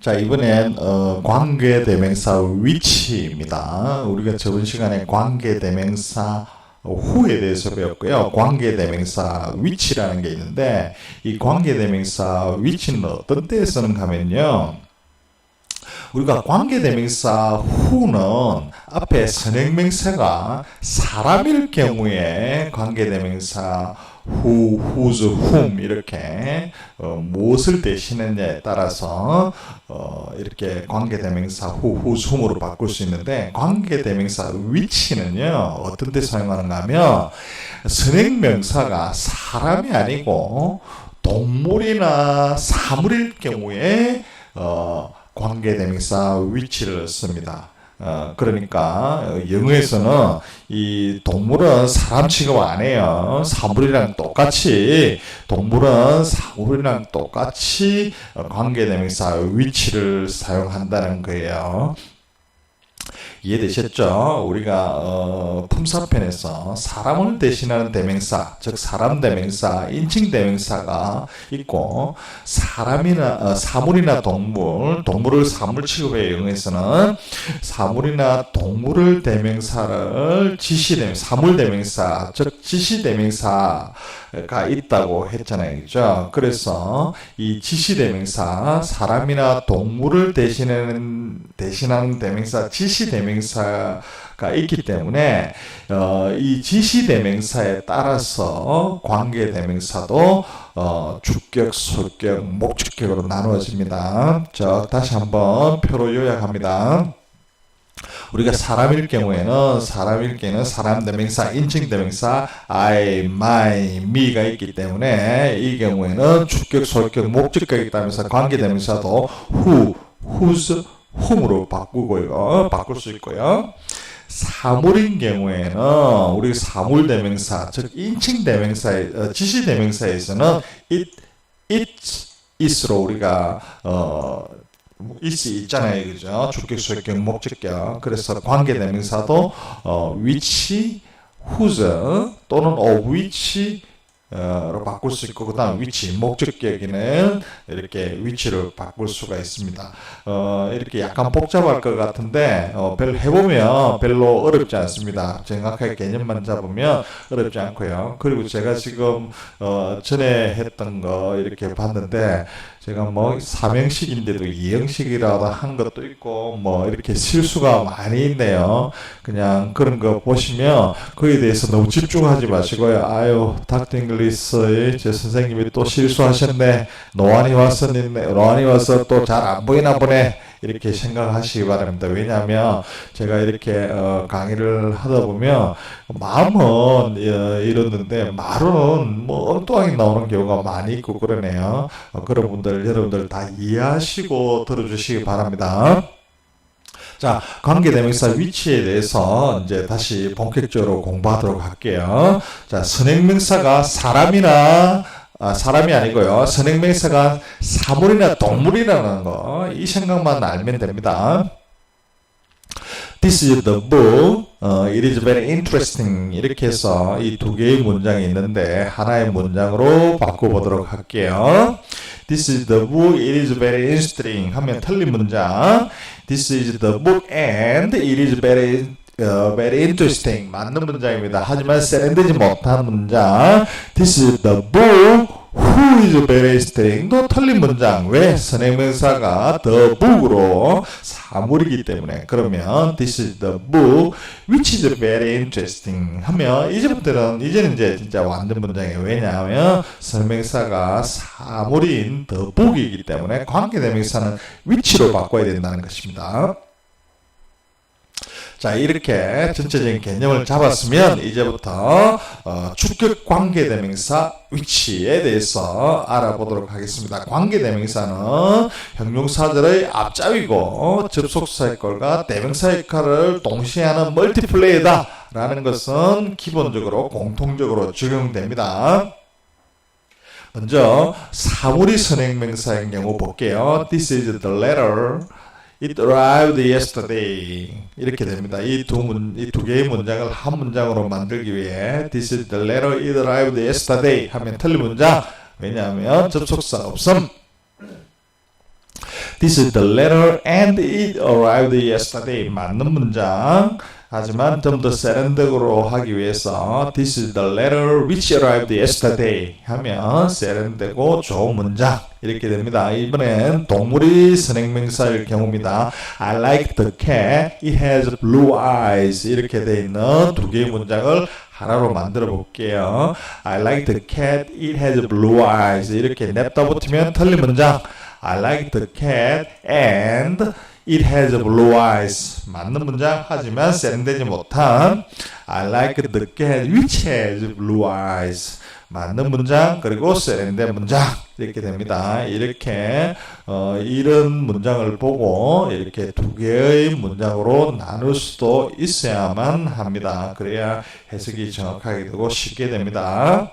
자, 이번엔 어, 관계 대명사 위치입니다. 우리가 저번 시간에 관계 대명사 후에 대해서 배웠고요. 관계 대명사 위치라는 게 있는데 이 관계 대명사 위치는 어떤 때에 쓰는가 하면요. 우리가 관계 대명사 후는 앞에 선행명사가 사람일 경우에 관계 대명사 후, whose, whom 이렇게 어, 무엇을 대신했냐에 따라서 어, 이렇게 관계 대명사 후, whose, whom으로 바꿀 수 있는데 관계 대명사 위치는요 어떤 데 사용하는가 하면 선행명사가 사람이 아니고 동물이나 사물일 경우에 어, 관계 대명사 위치를 씁니다. 어, 그러니까 어, 영어에서는 이 동물은 사람 취급 안 해요. 사물이랑 똑같이 동물은 사물이랑 똑같이 어, 관계대명사 위치를 사용한다는 거예요. 이해되셨죠? 우리가 어, 품사편에서 사람을 대신하는 대명사, 즉 사람 대명사, 인칭 대명사가 있고 사람이나 어, 사물이나 동물, 동물을 사물 취급의 영에서는 사물이나 동물을 대명사를 지시 대명, 사물 대명사, 즉 지시 대명사 가 있다고 했잖아요. 그죠? 그래서 이 지시 대명사, 사람이나 동물을 대신하는, 대신하는 대명사, 지시 대명사 가 있기 때문에, 어, 이 지시 대명사에 따라서 관계 대명사도, 어, 주격, 소격, 목적격으로 나누어집니다. 자, 다시 한번 표로 요약합니다. 우리가 사람일 경우에는 사람일 경우에는 사람 대명사, 인칭 대명사 I, my, me가 있기 때문에 이 경우에는 주격, 소격, 목적격이 있다면서 관계 대명사도 who, whose, whom으로 바꾸고요. 바꿀 수 있고요. 사물인 경우에는 우리 사물 대명사, 즉 인칭 대명사의 어, 지시 대명사에서는 it, it, is로 우리가 어 있이 있잖아요, 그죠? 주격, 소격, 목적격. 그래서 관계 대명사도 어, 위치, whose 또는 of which 어, 로 바꿀 수 있고 그다음 위치 목적격에는 이렇게 위치를 바꿀 수가 있습니다. 어, 이렇게 약간 복잡할 것 같은데 어, 별로 해보면 별로 어렵지 않습니다. 정확하게 개념만 잡으면 어렵지 않고요. 그리고 제가 지금 어, 전에 했던 거 이렇게 봤는데 제가 뭐 삼형식인데도 이형식이라고 한 것도 있고 뭐 이렇게 실수가 많이 있네요. 그냥 그런 거 보시면 그에 대해서 너무 집중하지 마시고요. 아유 닥터 잉글리스의 제 선생님이 또 실수하셨네. 노안이 왔었네. 노안이 와서 또 잘 안 보이나 보네. 이렇게 생각하시기 바랍니다. 왜냐하면 제가 이렇게 어, 강의를 하다 보면 마음은 어, 이러는데 말은 뭐 엉뚱하게 나오는 경우가 많이 있고 그러네요. 어, 그런 분들 여러분들 다 이해하시고 들어주시기 바랍니다. 자, 관계대명사 위치에 대해서 이제 다시 본격적으로 공부하도록 할게요. 자, 선행명사가 사람이나 아, 사람이 아니고요. 선행명사가 사물이나 동물이라는 거, 이 생각만 알면 됩니다. This is the book. 어, it is very interesting. 이렇게 해서 이 두 개의 문장이 있는데 하나의 문장으로 바꿔보도록 할게요. This is the book. It is very interesting. 하면 틀린 문장. This is the book and it is very 어, very interesting 맞는 문장입니다. 하지만 세련되지 못한 문장. This is the book who is very interesting. 또 틀린 문장. 왜? 선행명사가 the book으로 사물이기 때문에. 그러면 this is the book which is very interesting 하면 이제부터는 이제는 이제 진짜 완전 문장이에요. 왜냐하면 선행명사가 사물인 the book이기 때문에 관계대명사는 which로 바꿔야 된다는 것입니다. 자 이렇게 전체적인 개념을 잡았으면 이제부터 어, 주격 관계대명사 위치에 대해서 알아보도록 하겠습니다. 관계대명사는 형용사들의 앞잡이고 접속사 역할과 대명사 역할을 동시에 하는 멀티플레이다 라는 것은 기본적으로 공통적으로 적용됩니다. 먼저 사물이 선행명사인 경우 볼게요. This is the letter It arrived yesterday. 이렇게 됩니다. 이두 문, 이두 개의 문장을 한 문장으로 만들기 위해 This is the letter it arrived yesterday 하면 틀린 문장. 왜냐하면 접속사 없음. This is the letter and it arrived yesterday. 맞는 문장. 하지만 좀 더 세련되고 하기 위해서 This is the letter which arrived yesterday 하면 세련되고 좋은 문장 이렇게 됩니다. 이번엔 동물이 선행명사일 경우입니다. I like the cat. It has blue eyes. 이렇게 돼 있는 두 개의 문장을 하나로 만들어 볼게요. I like the cat. It has blue eyes. 이렇게 냅다 붙이면 틀린 문장. I like the cat and it has blue eyes. 맞는 문장 하지만 세련되지 못한 I like the cat which has blue eyes. 맞는 문장 그리고 세련된 문장 이렇게 됩니다. 이렇게 어, 이런 문장을 보고 이렇게 두 개의 문장으로 나눌 수도 있어야만 합니다. 그래야 해석이 정확하게 되고 쉽게 됩니다.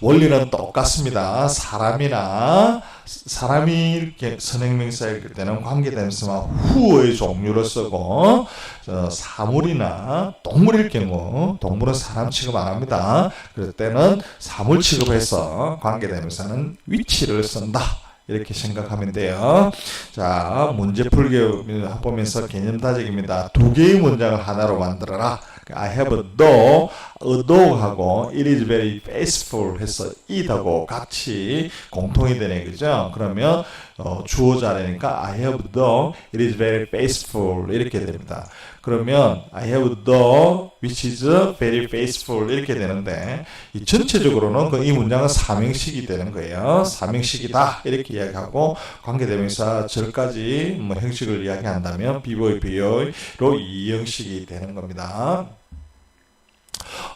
원리는 똑같습니다. 사람이나 사람이 이렇게 선행명사일 때는 관계대명사와 후의 종류를 쓰고 어, 사물이나 동물일 경우 동물은 사람 취급 안 합니다. 그럴 때는 사물 취급해서 관계대명사는 위치를 쓴다. 이렇게 생각하면 돼요. 자, 문제 풀기 보면서 개념 다짐입니다. 두 개의 문장을 하나로 만들어라. I have a dog, dog하고 it is very faithful 해서 it하고 같이 공통이 되네, 그죠? 그러면 어, 주어 자리니까 I have dog, it is very faithful 이렇게 됩니다. 그러면 I have dog which is very faithful 이렇게 되는데 이 전체적으로는 그 이 문장은 사명식이 되는 거예요. 사명식이다 이렇게 이야기하고 관계대명사 절까지 뭐 형식을 이야기한다면 비보이 비어로 이 형식이 되는 겁니다.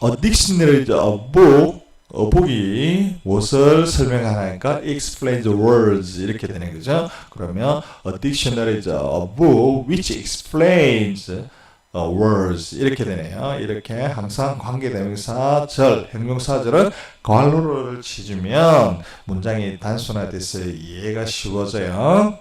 Dictionary is a book 어복이 무엇을 설명하니까 explains words 이렇게 되는 거죠. 그러면 a dictionary is which explains 어, words 이렇게 되네요. 이렇게 항상 관계대명사 절, 형용사 절은 괄호를 치주면 문장이 단순화돼서 이해가 쉬워져요.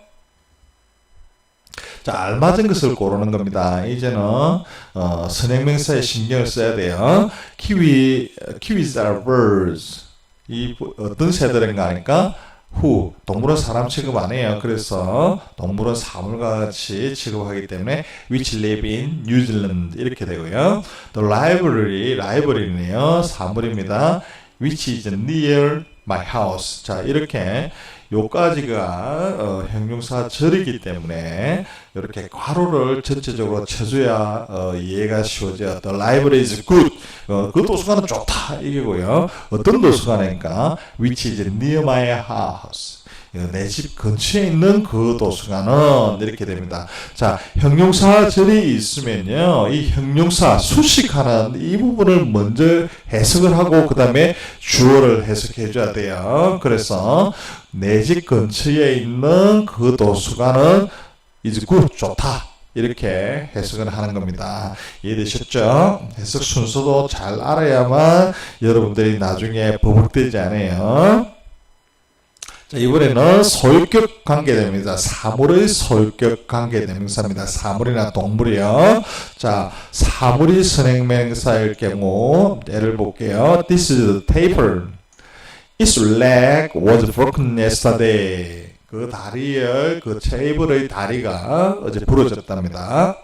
자, 알맞은 것을 고르는 겁니다. 이제는 어, 선행명사에 신경을 써야 돼요. 키위, kiwis are birds. 이 어떤 새들인가 하니까 후 동물은 사람 취급 안 해요. 그래서 동물은 사물과 같이 취급하기 때문에 which live in New Zealand 이렇게 되고요. The library library는요 사물입니다. which is near my house. 자 이렇게 요까지가 어, 형용사 절이기 때문에 이렇게 괄호를 전체적으로 쳐줘야 어, 이해가 쉬워져요. The library is good. 어, 그 도서관은 좋다 이게고요. 어떤 도서관인가? Which is near my house. 내 집 근처에 있는 그 도서관은 이렇게 됩니다. 자, 형용사 절이 있으면요. 이 형용사 수식하는 이 부분을 먼저 해석을 하고 그 다음에 주어를 해석해 줘야 돼요. 그래서 내 집 근처에 있는 그 도서관은 is good, 좋다. 이렇게 해석을 하는 겁니다. 이해되셨죠? 해석 순서도 잘 알아야만 여러분들이 나중에 버벅되지 않아요. 자, 이번에는 소유격 관계됩니다. 사물의 소유격 관계대명사입니다. 사물이나 동물이요. 자, 사물이 선행명사일 경우 예를 볼게요. This is the table. Its leg was broken yesterday. 그 다리의 그 테이블의 다리가 어제 부러졌답니다.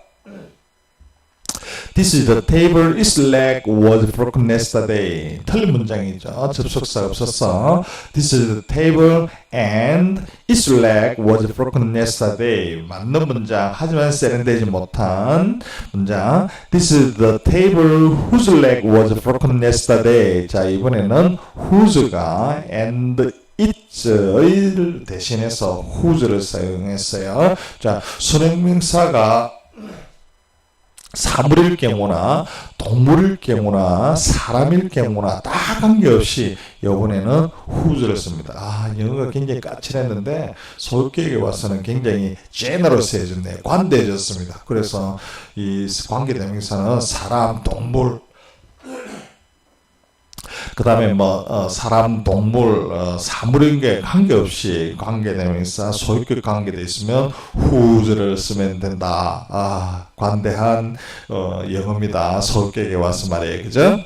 This is the table. Its leg was broken yesterday. 틀린 문장이죠. 접속사 없었어. This is the table and its leg was broken yesterday. 맞는 문장. 하지만 세련되지 못한 문장. This is the table whose leg was broken yesterday. 자, 이번에는 whose가 and it을 대신해서 whose를 사용했어요. 자, 순행명사가 사물일 경우나 동물일 경우나 사람일 경우나 다 관계없이 이번에는 whose를 씁니다. 아, 영어가 굉장히 까칠했는데 소유격에 와서는 굉장히 제너러스해졌네요. 관대해졌습니다. 그래서 이 관계대명사는 사람, 동물, 그 다음에 뭐 어, 사람, 동물, 어, 사물인 게 관계없이 관계대명사 소유격 관계돼 있으면 whose를 쓰면 된다. 아 관대한 어, 영어입니다. 소유격에 와서 말이에요, 그죠?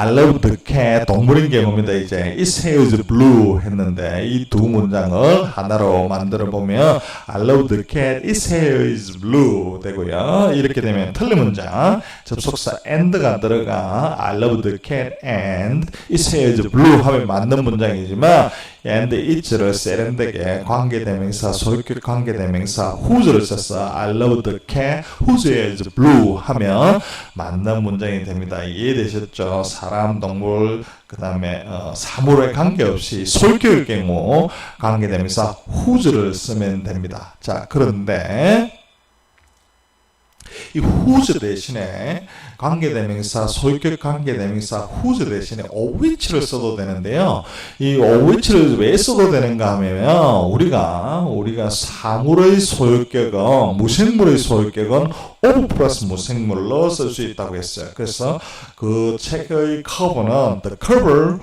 I love the cat 동물인 경우입니다. 이제 Its hair is blue 했는데 이 두 문장을 하나로 만들어 보면 I love the cat. Its hair is blue 되고요. 이렇게 되면 틀린 문장 접속사 and가 들어가 I love the cat and its hair is blue 하면 맞는 문장이지만 and it'를 세련되게 관계대명사 소유격 관계대명사 whose를 써서 I love the cat whose is blue 하면 맞는 문장이 됩니다. 이해되셨죠? 사람, 동물, 그 다음에 어, 사물에 관계없이 소유격의 경우 관계대명사 whose를 쓰면 됩니다. 자 그런데 이 whose 대신에 관계대명사, 소유격 관계대명사 whose 대신에 which를 써도 되는데요. 이 which를 왜 써도 되는가 하면 우리가 우리가 사물의 소유격은 무생물의 소유격은 of 플러스 무생물로 쓸 수 있다고 했어요. 그래서 그 책의 커버는 the cover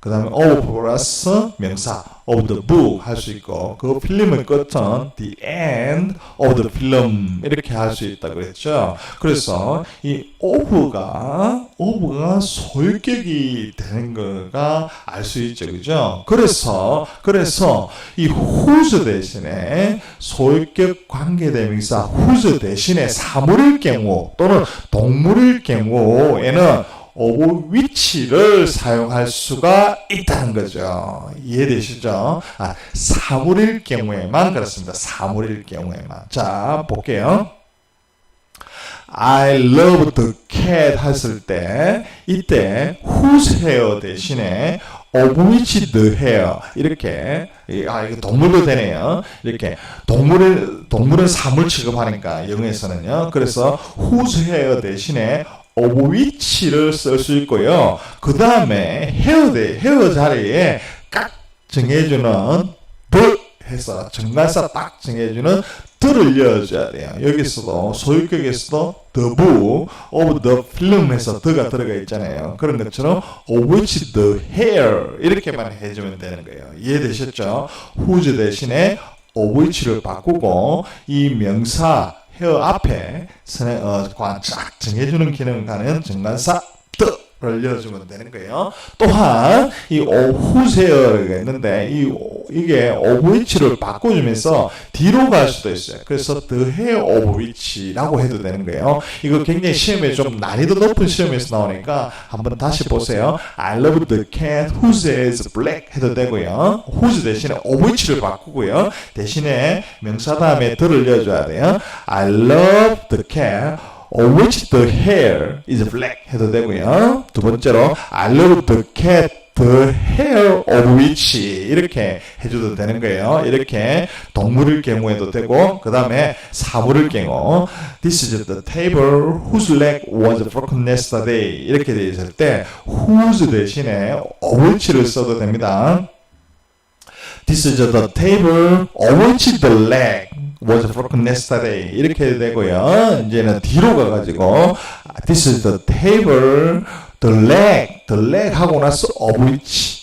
그 다음에 of 플러스 명사 of the book 할 수 있고 그 필름의 끝은 the end of the film 이렇게 할 수 있다고 그랬죠. 그래서 이 of가 of가 소유격이 되는 거가 알 수 있죠, 그죠? 그래서 그래서 이 whose 대신에 소유격 관계대명사 whose 대신에 사물일 경우 또는 동물일 경우에는 of which를 사용할 수가 있다는 거죠. 이해되시죠? 아, 사물일 경우에만 그렇습니다. 사물일 경우에만. 자, 볼게요. I love the cat 했을 때 이때 whose hair 대신에 of which the hair 이렇게 이- 아 이거 동물도 되네요. 이렇게 동물을 동물은 사물 취급하니까 영어에서는요. 그래서 whose hair 대신에 which를 쓸 수 있고요. 그 다음에 hair 대 hair 자리에 깍 정해주는 the 해서 정관사 딱 정해주는 들을 이어줘야 돼요. 여기서도 소유격에서도 book of the film에서 the가 들어가 있잖아요. 그런 것처럼 of which the hair 이렇게만 해주면 되는 거예요. 이해되셨죠? whose 대신에 of which를 바꾸고 이 명사 헤어 앞에 선에 어, 관쫙 정해주는 기능을 가는 정관사 를 열어주면 되는 거예요. 또한 이 오후세어가 있는데 이 오- 이게 오브위치를 바꿔주면서 뒤로 갈 수도 있어요. 그래서 the hair 오브위치라고 해도 되는 거예요. 이거 굉장히 시험에 좀 난이도 높은 시험에서 나오니까 한번 다시 보세요. I love the cat whose is black 해도 되고요. whose 대신에 오브위치를 바꾸고요. 대신에 명사 다음에 the를 넣어줘야 돼요. I love the cat of which the hair is black 해도 되고요. 두 번째로 I love the cat the hair of which 이렇게 해줘도 되는 거예요. 이렇게 동물일 경우에도 되고 그 다음에 사물일 경우 This is the table whose leg was broken yesterday 이렇게 되어 있을 때 whose 대신에 of which를 써도 됩니다. This is the table on which the leg was broken yesterday. 이렇게 되고요. 이제는 뒤로 가가지고 This is the table, the leg, the leg 하고 나서 of which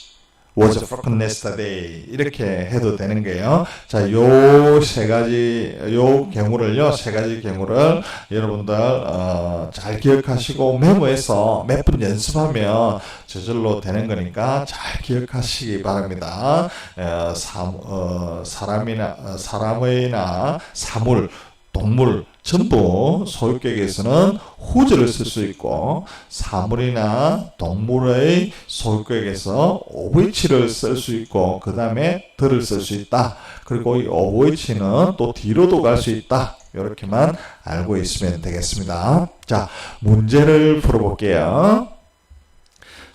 was broken yesterday. 이렇게 해도 되는 거예요. 자, 요 세 가지, 요 경우를요, 세 가지 경우를 여러분들, 어, 잘 기억하시고 메모해서 몇 분 연습하면 저절로 되는 거니까 잘 기억하시기 바랍니다. 어, 사, 어, 사람이나, 어, 사람이나 사물, 동물 전부 소유격에서는 후즈를 쓸 수 있고 사물이나 동물의 소유격에서 오브이치를 쓸 수 있고 그 다음에 들을 쓸 수 있다. 그리고 이 오브이치는 또 뒤로도 갈 수 있다. 이렇게만 알고 있으면 되겠습니다. 자, 문제를 풀어볼게요.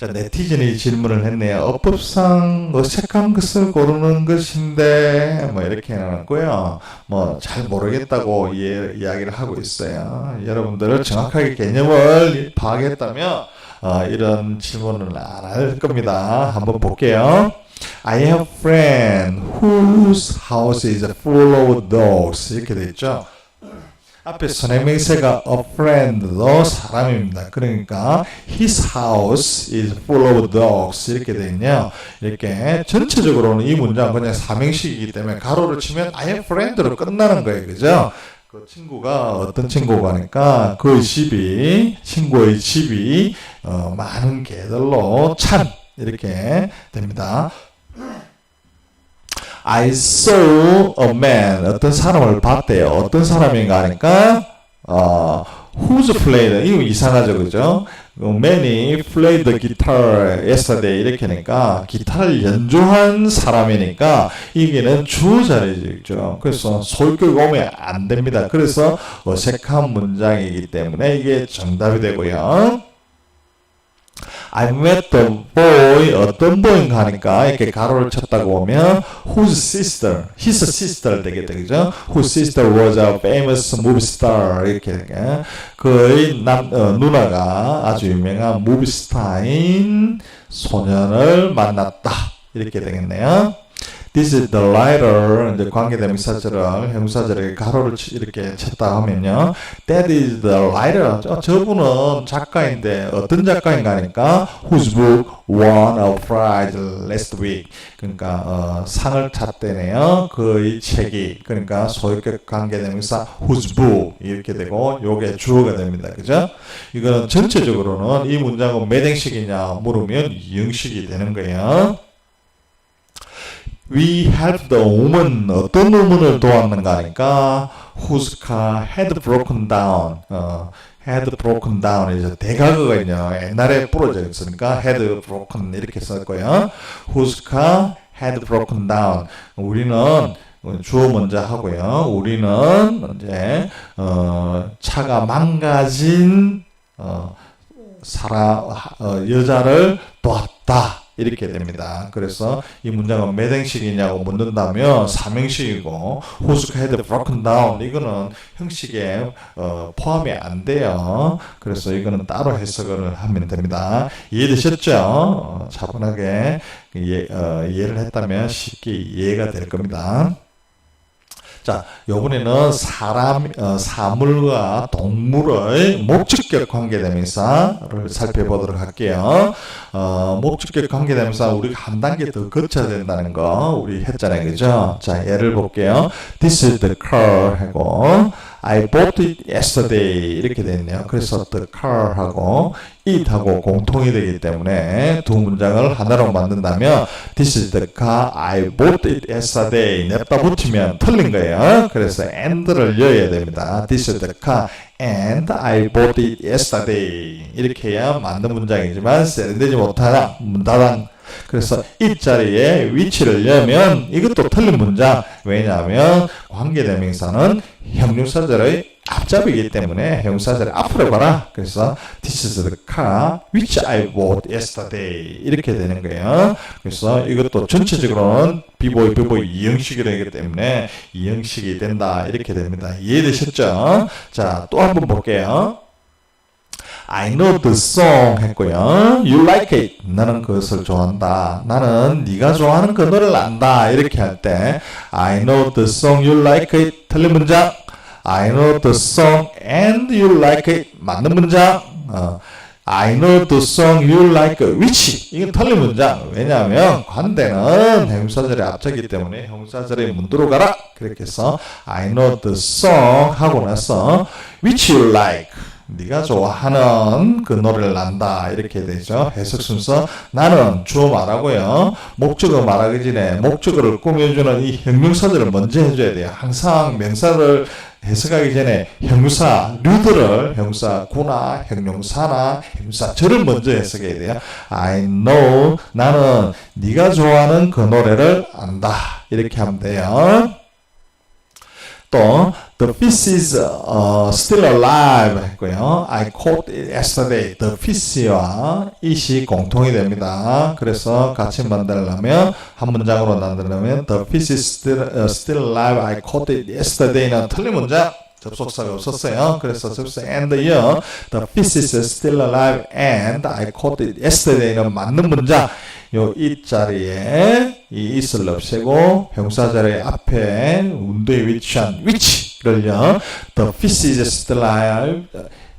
자, 네티즌이 질문을 했네요. 어법상 어색한 것을 고르는 것인데, 뭐, 이렇게 해놨고요. 뭐, 잘 모르겠다고 예, 이야기를 하고 있어요. 여러분들 정확하게 개념을 파악했다면, 어, 이런 질문을 안 할 겁니다. 한번 볼게요. I have friend whose house is full of dogs. 이렇게 돼 있죠. 앞에 선행명사가 a friend도 사람입니다. 그러니까 his house is full of dogs 이렇게 되어 있네요. 이렇게 전체적으로는 이 문장 그냥 삼행식이기 때문에 가로를 치면 have friend로 끝나는 거예요. 그죠? 그 친구가 어떤 친구가 하니까 그 집이 친구의 집이 어, 많은 개들로 찬 이렇게 됩니다. I saw a man 어떤 사람을 봤대요. 어떤 사람인가 하니까 어, who's played 이거 이상하죠, 그죠? 어, Many played the guitar yesterday 이렇게 하니까 기타를 연주한 사람이니까 이게는 주어 자리죠. 그래서 소유격 오면 안 됩니다. 그래서 어색한 문장이기 때문에 이게 정답이 되고요. I met the boy 어떤 보인가 하니까 이렇게 가로를 쳤다고 보면 whose sister, his sister 되겠다 그죠? Whose sister was a famous movie star 이렇게 되게 그의 남 어, 누나가 아주 유명한 무비 스타인 소년을 만났다 이렇게 되겠네요. This is the writer 이제 관계대명사절을 형사절에 가로를 치- 이렇게 쳤다 하면요. That is the writer. 저, 저분은 작가인데 어떤 작가인가 하니까 whose book won a prize last week. 그러니까 어, 상을 탔대네요. 그의 책이 그러니까 소유격 관계대명사 whose book 이렇게 되고 요게 주어가 됩니다. 그죠? 이거는 전체적으로는 이 문장은 몇 행식이냐 물으면 이형식이 되는 거예요. We helped the woman 어떤 woman을 도왔는가 하니까 whose car had broken down 어, had broken down 이제 대가거든요 옛날에 부러져 있으니까 had broken 이렇게 썼고요 whose car had broken down 우리는 주어 먼저 하고요 우리는 이제 어, 차가 망가진 어, 사람 어, 여자를 도왔다 이렇게 됩니다. 그래서 이 문장은 몇 행식이냐고 묻는다면 삼행식이고 whose head broken 이거는 형식에 어, 포함이 안 돼요. 그래서 이거는 따로 해석을 하면 됩니다. 이해되셨죠? 어, 차분하게 예, 어, 이해를 했다면 쉽게 이해가 될 겁니다. 자, 요번에는 사람, 어, 사물과 동물의 목적격 관계대명사를 살펴보도록 할게요. 어, 목적격 관계대명사 우리가 한 단계 더 거쳐야 된다는 거 우리 했잖아요. 그죠? 자, 예를 볼게요. This is the car 하고 I bought it yesterday 이렇게 되네요. 그래서 the car 하고 it 하고 공통이 되기 때문에 두 문장을 하나로 만든다면 This is the car I bought it yesterday 냅다 붙이면 틀린 거예요. 그래서 and를 넣어야 됩니다. This is the car and I bought it yesterday 이렇게 해야 맞는 문장이지만 세련되지 못하나 문다당 그래서 이 자리에 위치를 넣으면 이것도 틀린 문장. 왜냐하면 관계대명사는 형용사절의 앞잡이기 때문에 형용사절의 앞으로 봐라. 그래서 this is the car which I bought yesterday. 이렇게 되는 거예요. 그래서 이것도 전체적으로는 비보이 비보이 이형식이 되기 때문에 이형식이 된다. 이렇게 됩니다. 이해되셨죠? 자 또 한번 볼게요 I know the song 했고요. You like it. 나는 그것을 좋아한다. 나는 네가 좋아하는 그 노래를 안다. 이렇게 할 때 I know the song you like it. 틀린 문장. I know the song and you like it. 맞는 문장. 어. I know the song you like which 이게 틀린 문장. 왜냐하면 관대는 형사절의 앞자기 때문에 형사절의 문도로 가라. 그렇게 해서 I know the song 하고 나서 which you like. 네가 좋아하는 그 노래를 난다. 이렇게 되죠? 해석 순서 나는 주어 말하고요. 목적어 말하기 전에 목적어를 꾸며주는 이 형용사들을 먼저 해줘야 돼요. 항상 명사를 해석하기 전에 형용사 류들을 형용사 구나 형용사나 형용사 절을 먼저 해석해야 돼요. I know 나는 네가 좋아하는 그 노래를 안다. 이렇게 하면 돼요 또 The fish is uh, still alive 했고요. I caught it yesterday. The fish와 it이 공통이 됩니다. 그래서 같이 만들려면 한 문장으로 만들려면 The fish is still, uh, still alive. I caught it yesterday는 틀린 문장. 접속사가 없었어요. 그래서 접속사 and요. The fish is still alive and I caught it yesterday는 맞는 문장. 요 이 자리에 이 is를 없애고 형사 자리 앞에 운도에 위치한 위치를요. The fish is still alive,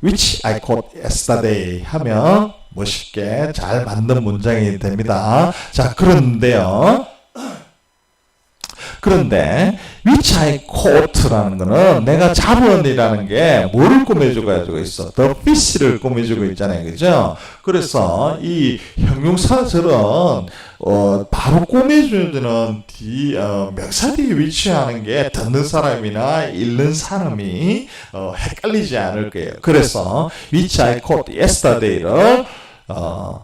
which I caught yesterday 하면 멋있게 잘 만든 문장이 됩니다. 자, 그런데요. 그런데 I caught,라는 거는 내가 잡은이라는 게 뭐를 꾸며주고 있어? the fish를 꾸며주고 있잖아요, 그죠? 그래서 이 형용사절은 어, 바로 꾸며주는 뒤 어, 명사 뒤에 위치하는 게 듣는 사람이나 읽는 사람이 어, 헷갈리지 않을 거예요. 그래서 I caught yesterday를 어,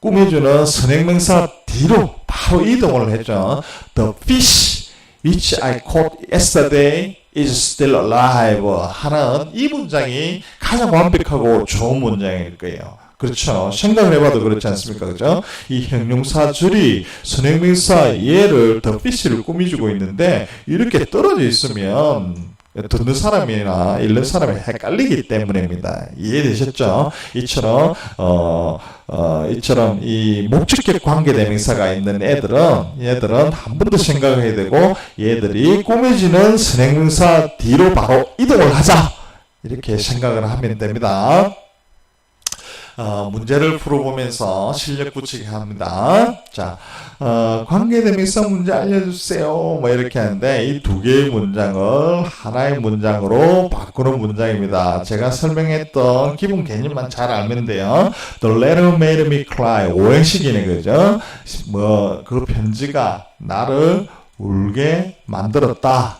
꾸며주는 선행명사 뒤로 바로 이동을 했죠. The fish which I caught yesterday is still alive 하는 이 문장이 가장 완벽하고 좋은 문장일 거예요. 그렇죠. 생각을 해봐도 그렇지 않습니까? 그죠? 이 형용사 줄이 선행명사 얘를 the fish를 꾸며주고 있는데 이렇게 떨어져 있으면 듣는 사람이나 읽는 사람이 헷갈리기 때문입니다. 이해되셨죠? 이처럼 어, 어, 이처럼 이 목적격 관계 대명사가 있는 애들은 얘들은 한 번 더 생각해야 되고 얘들이 꾸며지는 선행명사 뒤로 바로 이동을 하자 이렇게 생각을 하면 됩니다. 어, 문제를 풀어보면서 실력 붙이게 합니다. 자, 어, 관계대명사 문제 알려주세요. 뭐 이렇게 하는데 이 두 개의 문장을 하나의 문장으로 바꾸는 문장입니다. 제가 설명했던 기본 개념만 잘 알면 돼요. The letter made me cry. 오행식이네, 그죠? 뭐, 그 편지가 나를 울게 만들었다.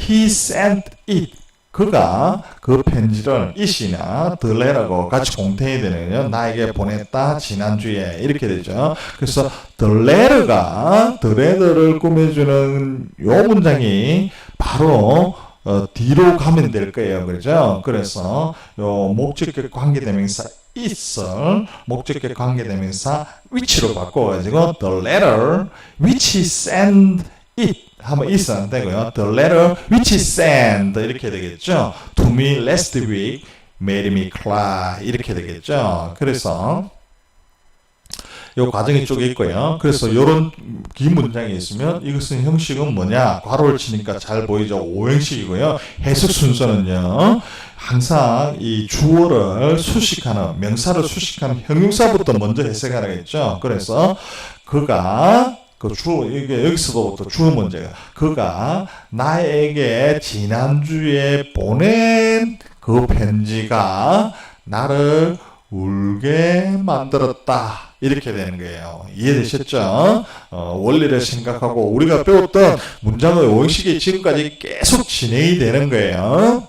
He sent it. 그가 그 편지를 이시나 들레라고 같이 공태해야 되는요. 나에게 보냈다 지난주에 이렇게 되죠. 그래서 들레르가 드레드를 꾸며주는 요 문장이 바로 어, 뒤로 가면 될 거예요. 그렇죠? 그래서 요 목적격 관계대명사 있을 목적격 관계대명사 which로 바꿔가지고 the letter which sent it 하면 있어야 되고요. The letter which sent 이렇게 되겠죠. To me last week made me cry 이렇게 되겠죠. 그래서 요 과정이 쪽에 있고요. 그래서 요런 긴 문장이 있으면 이것은 형식은 뭐냐? 괄호를 치니까 잘 보이죠. 오형식이고요. 해석 순서는요. 항상 이 주어를 수식하는 명사를 수식하는 형용사부터 먼저 해석하라겠죠. 그래서 그가 그 주어 이게 여기서부터 주어 문제가 그가 나에게 지난주에 보낸 그 편지가 나를 울게 만들었다. 이렇게 되는 거예요. 이해되셨죠? 어, 원리를 생각하고 우리가 배웠던 문장의 원식이 지금까지 계속 진행이 되는 거예요.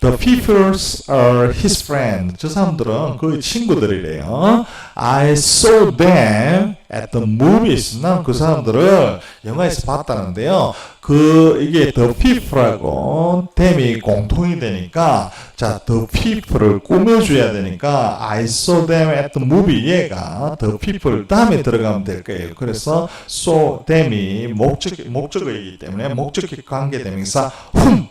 The people are his friend. 저 사람들은 그 친구들이래요. I saw them at the movies. 난 그 사람들을 영화에서 봤다는데요. 그 이게 the people하고 them이 공통이 되니까 자 the people을 꾸며줘야 되니까 I saw them at the movie 얘가 the people 다음에 들어가면 될 거예요. 그래서 saw them이 목적 목적어이기 때문에 목적격 관계 대명사 whom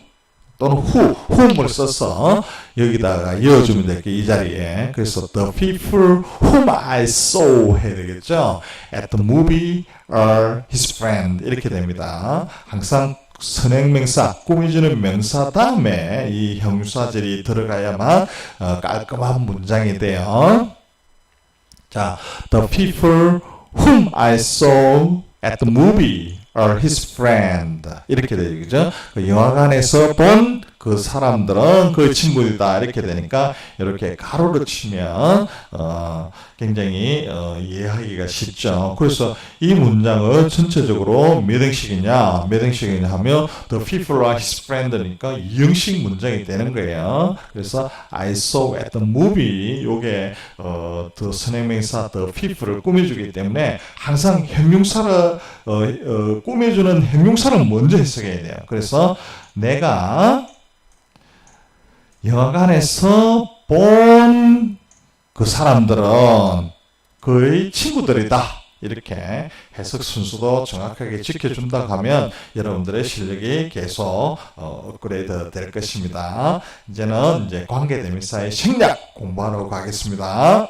또는 who, whom을 써서 여기다가 이어주면 될게 이 자리에. 그래서 the people whom I saw 해야 되겠죠. At the movie are his friend 이렇게 됩니다. 항상 선행명사, 꾸며주는 명사 다음에 이 형용사절이 들어가야만 어, 깔끔한 문장이 돼요. 자, the people whom I saw at the movie are his friend. 이렇게 되죠. 그 영화관에서 본 그 사람들은 그 친구들이다. 이렇게 되니까 이렇게 가로로 치면 어, 굉장히 어, 이해하기가 쉽죠. 그래서 이 문장은 전체적으로 몇 행식이냐, 몇 행식이냐 하면 the people are his friend니까 이형식 문장이 되는 거예요. 그래서 I saw at the movie 요게 어, the 선행명사 the people을 꾸며주기 때문에 항상 형용사를 어, 어, 꾸며주는 형용사를 먼저 해석해야 돼요. 그래서 내가 영화관에서 본 그 사람들은 그의 친구들이다. 이렇게 해석 순수도 정확하게 지켜준다 하면 여러분들의 실력이 계속 어, 업그레이드 될 것입니다. 이제는 이제 관계 대명사의 생략 공부하러 가겠습니다.